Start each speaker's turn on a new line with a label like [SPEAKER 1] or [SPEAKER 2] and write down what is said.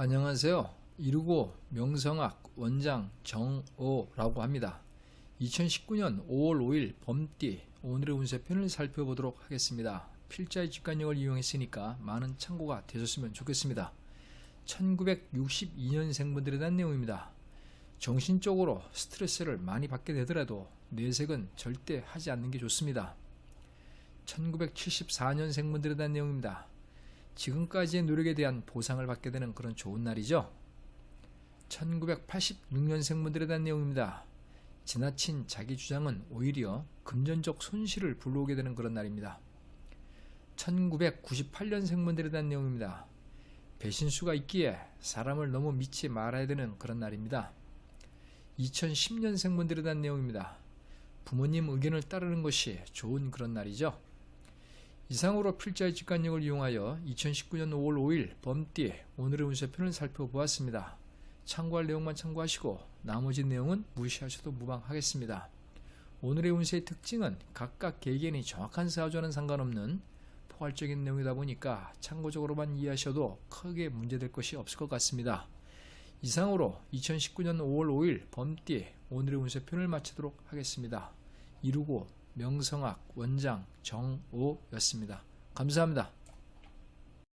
[SPEAKER 1] 안녕하세요. 이루고 명성학 원장 정오라고 합니다. 2019년 5월 5일 범띠 오늘의 운세편을 살펴보도록 하겠습니다. 필자의 직관력을 이용했으니까 많은 참고가 되셨으면 좋겠습니다. 1962년생 분들에 대한 내용입니다. 정신적으로 스트레스를 많이 받게 되더라도 내색은 절대 하지 않는 게 좋습니다. 1974년생 분들에 대한 내용입니다. 지금까지의 노력에 대한 보상을 받게 되는 그런 좋은 날이죠. 1986년생 분들에 대한 내용입니다. 지나친 자기 주장은 오히려 금전적 손실을 불러오게 되는 그런 날입니다. 1998년생 분들에 대한 내용입니다. 배신수가 있기에 사람을 너무 믿지 말아야 되는 그런 날입니다. 2010년생 분들에 대한 내용입니다. 부모님 의견을 따르는 것이 좋은 그런 날이죠. 이상으로 필자의 직관력을 이용하여 2019년 5월 5일 범띠 오늘의 운세편을 살펴보았습니다. 참고할 내용만 참고하시고 나머지 내용은 무시하셔도 무방하겠습니다. 오늘의 운세의 특징은 각각 개개인이 정확한 사주와는 상관없는 포괄적인 내용이다 보니까 참고적으로만 이해하셔도 크게 문제될 것이 없을 것 같습니다. 이상으로 2019년 5월 5일 범띠 오늘의 운세편을 마치도록 하겠습니다. 이루고 명성학 원장 정오였습니다. 감사합니다.